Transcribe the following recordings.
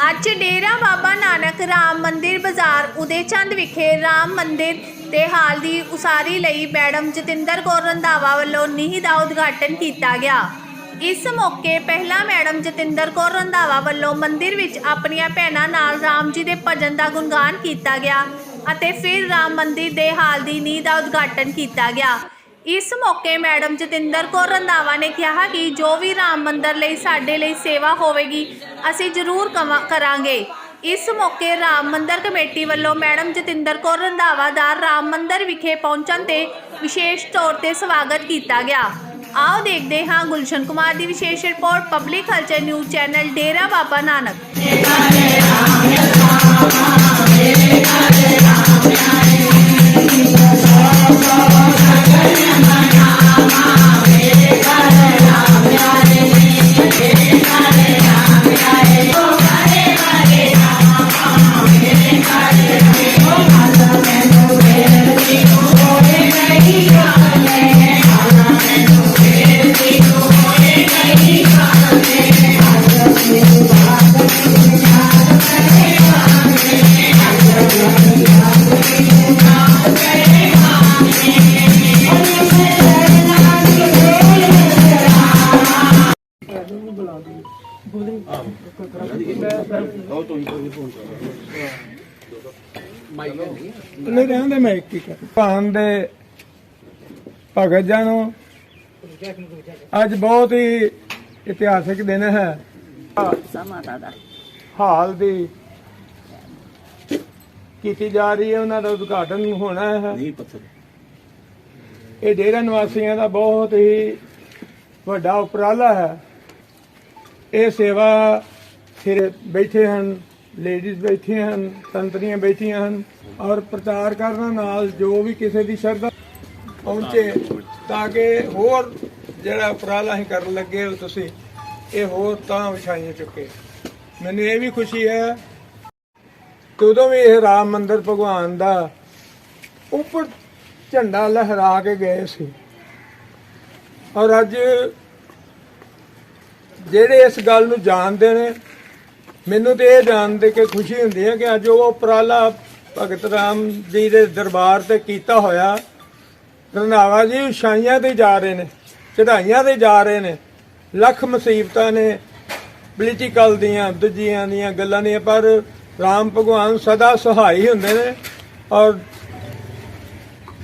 ਅੱਜ ਡੇਰਾ ਬਾਬਾ ਨਾਨਕ ਰਾਮ ਮੰਦਿਰ ਬਾਜ਼ਾਰ ਉਦੇਚੰਦ ਵਿਖੇ ਰਾਮ ਮੰਦਿਰ ਦੇ ਹਾਲ ਦੀ ਉਸਾਰੀ ਲਈ ਮੈਡਮ ਜਤਿੰਦਰ ਕੌਰ ਰੰਧਾਵਾ ਵੱਲੋਂ ਨੀਂਹ ਦਾ ਉਦਘਾਟਨ ਕੀਤਾ ਗਿਆ। ਇਸ ਮੌਕੇ ਪਹਿਲਾਂ ਮੈਡਮ ਜਤਿੰਦਰ ਕੌਰ ਰੰਧਾਵਾ ਵੱਲੋਂ ਮੰਦਿਰ ਵਿੱਚ ਆਪਣੀਆਂ ਭੈਣਾਂ ਨਾਲ ਰਾਮ ਜੀ ਦੇ ਭਜਨ ਦਾ ਗੁਣਗਾਨ ਕੀਤਾ ਗਿਆ ਅਤੇ ਫਿਰ ਰਾਮ ਮੰਦਿਰ ਦੇ ਹਾਲ ਦੀ ਨੀਂਹ ਦਾ ਉਦਘਾਟਨ ਕੀਤਾ ਗਿਆ। ਇਸ ਮੌਕੇ ਮੈਡਮ ਜਤਿੰਦਰ ਕੌਰ ਰੰਧਾਵਾ ਨੇ ਕਿਹਾ ਕਿ ਜੋ ਵੀ ਰਾਮ ਮੰਦਰ ਲਈ ਸਾਡੇ ਲਈ ਸੇਵਾ ਹੋਵੇਗੀ, ਅਸੀਂ ਜ਼ਰੂਰ ਕਵਾਂ- ਕਰਾਂਗੇ। ਇਸ ਮੌਕੇ ਰਾਮ ਮੰਦਰ ਕਮੇਟੀ ਵੱਲੋਂ ਮੈਡਮ ਜਤਿੰਦਰ ਕੌਰ ਰੰਧਾਵਾ ਦਾ ਰਾਮ ਮੰਦਰ ਵਿਖੇ ਪਹੁੰਚਣ ਤੇ ਵਿਸ਼ੇਸ਼ ਤੌਰ ਤੇ ਸਵਾਗਤ ਕੀਤਾ ਗਿਆ। ਆਓ ਦੇਖਦੇ ਹਾਂ ਗੁਲਸ਼ਨ ਕੁਮਾਰ ਦੀ ਵਿਸ਼ੇਸ਼ report, public culture news channel Dera Baba Nanak. ਨਹੀਂ ਰਹਿੰਦੇ ਮੈਂ ਇੱਕ ਇੱਕ ਭਾਨ ਦੇ ਭਗਤ ਜਾਨੋ। ਅੱਜ ਬਹੁਤ ਹੀ ਇਤਿਹਾਸਿਕ ਦਿਨ ਹੈ। ਹਾਲ ਦੀ ਕੀਤੀ ਜਾ ਰਹੀ ਹੈ ਉਹਨਾਂ ਦਾ ਉਦਘਾਟਨ ਹੋਣਾ ਹੈ। ਇਹ ਡੇਰਾ ਨਿਵਾਸੀਆਂ ਦਾ ਬਹੁਤ ਹੀ ਵੱਡਾ ਉਪਰਾਲਾ ਹੈ। ਇਹ ਸੇਵਾ ਫਿਰ ਬੈਠੇ ਹਨ ਲੇਡੀਜ਼ ਬੈਠੀਆਂ ਹਨ, ਸੰਤਰੀਆਂ ਬੈਠੀਆਂ ਹਨ ਔਰ ਪ੍ਰਚਾਰ ਕਰਨ ਨਾਲ ਜੋ ਵੀ ਕਿਸੇ ਦੀ ਸ਼ਰਧਾ ਪਹੁੰਚੇ ਤਾਂ ਕਿ ਹੋਰ ਜਿਹੜਾ ਉਪਰਾਲਾ ਅਸੀਂ ਕਰਨ ਲੱਗੇ ਹੋ ਤੁਸੀਂ, ਇਹ ਹੋਰ ਤਾਂ ਵਿਛਾਈਆਂ ਚੁੱਕੇ। ਮੈਨੂੰ ਇਹ ਵੀ ਖੁਸ਼ੀ ਹੈ ਕਿ ਉਦੋਂ ਵੀ ਇਹ ਰਾਮ ਮੰਦਿਰ ਭਗਵਾਨ ਦਾ ਉੱਪਰ ਝੰਡਾ ਲਹਿਰਾ ਕੇ ਗਏ ਸੀ ਔਰ ਅੱਜ ਜਿਹੜੇ ਇਸ ਗੱਲ ਨੂੰ ਜਾਣਦੇ ਨੇ, ਮੈਨੂੰ ਤੇ ਇਹ ਜਾਣਦੇ ਕੇ ਖੁਸ਼ੀ ਹੁੰਦੀ ਹੈ ਕਿ ਅੱਜ ਉਹ ਉਪਰਾਲਾ ਭਗਤ ਰਾਮ ਜੀ ਦੇ ਦਰਬਾਰ ਤੇ ਕੀਤਾ ਹੋਇਆ। ਰੰਧਾਵਾ ਜੀ ਉਛਾਈਆਂ ਤੇ ਜਾ ਰਹੇ ਨੇ ਚੜਾਈਆਂ ਤੇ ਜਾ ਰਹੇ ਨੇ, ਲੱਖ ਮੁਸੀਬਤਾਂ ਨੇ ਪੋਲੀਟੀਕਲ ਦੀਆਂ, ਦੂਜੀਆਂ ਦੀਆਂ ਗੱਲਾਂ ਦੀਆਂ ਪਰ ਰਾਮ ਭਗਵਾਨ ਸਦਾ ਸਹਾਈ ਹੁੰਦੇ ਨੇ ਔਰ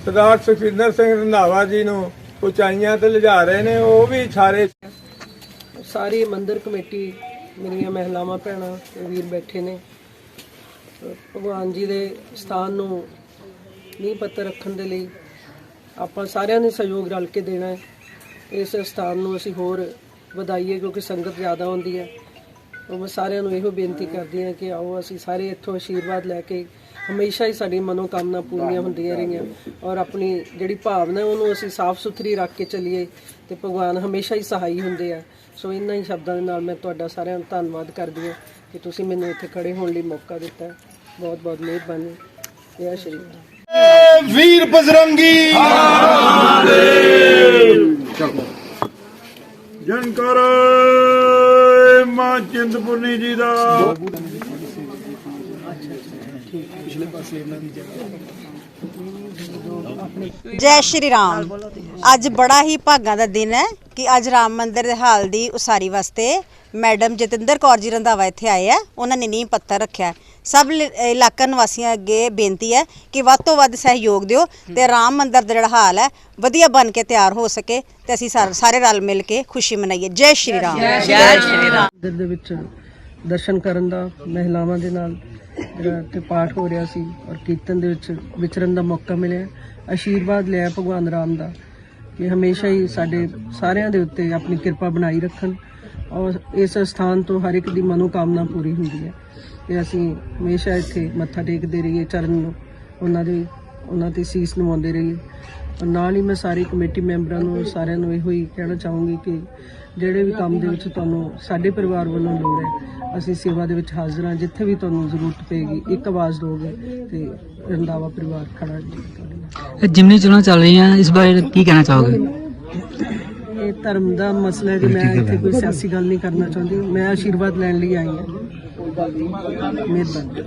ਸਰਦਾਰ ਸੁਖਿੰਦਰ ਸਿੰਘ ਰੰਧਾਵਾ ਜੀ ਨੂੰ ਉਚਾਈਆਂ ਤੇ ਲਿਜਾ ਰਹੇ ਨੇ, ਉਹ ਵੀ ਸਾਰੇ ਸਾਰੀ ਮੰਦਿਰ ਕਮੇਟੀ, ਮੇਰੀਆਂ ਮਹਿਲਾਵਾਂ ਭੈਣਾਂ ਤੇ ਵੀਰ ਬੈਠੇ ਨੇ। ਭਗਵਾਨ ਜੀ ਦੇ ਸਥਾਨ ਨੂੰ ਨੀਂਹ ਪੱਤਰ ਰੱਖਣ ਦੇ ਲਈ ਆਪਾਂ ਸਾਰਿਆਂ ਨੇ ਸਹਿਯੋਗ ਰਲ ਕੇ ਦੇਣਾ ਹੈ। ਇਸ ਸਥਾਨ ਨੂੰ ਅਸੀਂ ਹੋਰ ਵਧਾਈਏ ਕਿਉਂਕਿ ਸੰਗਤ ਜ਼ਿਆਦਾ ਹੁੰਦੀ ਹੈ। ਉਹ ਮੈਂ ਸਾਰਿਆਂ ਨੂੰ ਇਹੋ ਬੇਨਤੀ ਕਰਦੀ ਹਾਂ ਕਿ ਆਓ, ਅਸੀਂ ਸਾਰੇ ਇੱਥੋਂ ਆਸ਼ੀਰਵਾਦ ਲੈ ਕੇ ਹਮੇਸ਼ਾ ਹੀ ਸਾਡੀ ਮਨੋਕਾਮਨਾ ਪੂਰੀਆਂ ਹੁੰਦੀਆਂ ਰਹੀਆਂ ਔਰ ਆਪਣੀ ਜਿਹੜੀ ਭਾਵਨਾ ਉਹਨੂੰ ਅਸੀਂ ਸਾਫ਼ ਸੁਥਰੀ ਰੱਖ ਕੇ ਚੱਲੀਏ। ਤੇ ਭਗਵਾਨ ਹਮੇਸ਼ਾ ਹੀ ਸਹਾਈ ਹੁੰਦੇ ਆ। ਸੋ ਇਹਨਾਂ ਹੀ ਸ਼ਬਦਾਂ ਦੇ ਨਾਲ ਮੈਂ ਤੁਹਾਡਾ ਸਾਰਿਆਂ ਦਾ ਧੰਨਵਾਦ ਕਰਦੀ ਹਾਂ ਕਿ ਤੁਸੀਂ ਮੈਨੂੰ ਇੱਥੇ ਖੜੇ ਹੋਣ ਲਈ ਮੌਕਾ ਦਿੱਤਾ। ਬਹੁਤ ਬਹੁਤ ਮਿਹਰਬਾਨੀ। ਜੈ ਸ਼੍ਰੀ ਵੀਰ ਬਜਰੰਗੀ। ਜਨਕਰ ਮਾਂ ਚਿੰਤਪੁਰਨੀ ਜੀ ਦਾ। ਜੈ ਸ਼੍ਰੀ ਰਾਮ। ਅੱਜ ਬੜਾ ਹੀ ਭਾਗਾਂ ਦਾ ਦਿਨ ਹੈ ਕਿ ਅੱਜ ਰਾਮ ਮੰਦਿਰ ਦੇ ਹਾਲ ਦੀ ਉਸਾਰੀ ਵਾਸਤੇ ਮੈਡਮ ਜਤਿੰਦਰ ਕੌਰ ਜੀ ਰੰਧਾਵਾ ਇੱਥੇ ਆਏ ਆ। ਉਹਨਾਂ ਨੇ ਨੀਂਹ ਪੱਥਰ ਰੱਖਿਆ। ਹੈ। ਸਭ ਇਲਾਕਾ ਨਿਵਾਸੀਆਂ ਅੱਗੇ ਬੇਨਤੀ ਹੈ ਕਿ ਵੱਧ ਤੋਂ ਵੱਧ ਸਹਿਯੋਗ ਦਿਓ ਤੇ ਰਾਮ ਮੰਦਿਰ ਦਾ ਜਿਹੜਾ ਹਾਲ ਹੈ ਵਧੀਆ ਬਣ ਕੇ ਤਿਆਰ ਹੋ ਸਕੇ ਤੇ ਅਸੀਂ ਸਾਰੇ ਰਲ ਮਿਲ ਕੇ ਖੁਸ਼ੀ ਮਨਾਈਏ। ਜੈ ਸ਼੍ਰੀ ਰਾਮ। ਮੰਦਿਰ ਦੇ ਵਿੱਚ ਦਰਸ਼ਨ ਕਰਨ ਦਾ, ਮਹਿਲਾਵਾਂ ਦੇ ਨਾਲ ਜਿਹੜਾ ਤੇ ਪਾਠ ਹੋ ਰਿਹਾ ਸੀ ਔਰ ਕੀਰਤਨ ਦੇ ਵਿੱਚ ਵਿਚਰਨ ਦਾ ਮੌਕਾ ਮਿਲਿਆ। ਆਸ਼ੀਰਵਾਦ ਲਿਆ ਭਗਵਾਨ ਰਾਮ ਦਾ ਕਿ ਹਮੇਸ਼ਾ ਹੀ ਸਾਡੇ ਸਾਰਿਆਂ ਦੇ ਉੱਤੇ ਆਪਣੀ ਕਿਰਪਾ ਬਣਾਈ ਰੱਖਣ ਔਰ ਇਸ ਸਥਾਨ ਤੋਂ ਹਰ ਇੱਕ ਦੀ ਮਨੋਕਾਮਨਾ ਪੂਰੀ ਹੁੰਦੀ ਹੈ। ਤੇ ਅਸੀਂ ਹਮੇਸ਼ਾ ਇੱਥੇ ਮੱਥਾ ਟੇਕਦੇ ਰਹੀਏ ਚਰਨ ਨੂੰ, ਉਹਨਾਂ ਦੇ ਉਹਨਾਂ ਤੇ ਸੀਸ ਨਿਵਾਉਂਦੇ ਰਹੀਏ ਔਰ ਨਾਲ ਹੀ ਮੈਂ ਸਾਰੀ ਕਮੇਟੀ ਮੈਂਬਰਾਂ ਨੂੰ ਸਾਰਿਆਂ ਨੂੰ ਇਹੋ ਹੀ ਕਹਿਣਾ ਚਾਹੂੰਗੀ ਕਿ ਜਿਹੜੇ ਵੀ ਕੰਮ ਦੇ ਵਿੱਚ ਤੁਹਾਨੂੰ ਸਾਡੇ ਪਰਿਵਾਰ ਵੱਲੋਂ ਲੋੜ ਹੈ ਅਸੀਂ ਸੇਵਾ ਦੇ ਵਿੱਚ ਹਾਜ਼ਰ ਹਾਂ ਜਿੱਥੇ ਵੀ ਤੁਹਾਨੂੰ ਜ਼ਰੂਰਤ ਪਏਗੀ ਇੱਕ ਆਵਾਜ਼ ਦਿਓਗੇ ਤੇ ਰੰਦਾਵਾ ਪਰਿਵਾਰ ਖੜਾ ਜੀ। ਤੁਹਾਡੇ ਜਿਮਨੀ ਚੋਣਾਂ ਚੱਲ ਰਹੀਆਂ ਇਸ ਬਾਰੇ ਕੀ ਕਹਿਣਾ ਚਾਹੋਗੇ? ਇਹ ਧਰਮ ਦਾ ਮਸਲਾ ਹੈ ਜੀ ਮੈਂ ਇੱਥੇ ਕੋਈ ਸਿਆਸੀ ਗੱਲ ਨਹੀਂ ਕਰਨਾ ਚਾਹੁੰਦੀ। ਮੈਂ ਆਸ਼ੀਰਵਾਦ ਲੈਣ ਲਈ ਆਈ ਹਾਂ। ਮਿਹਰਬਾਨੀ।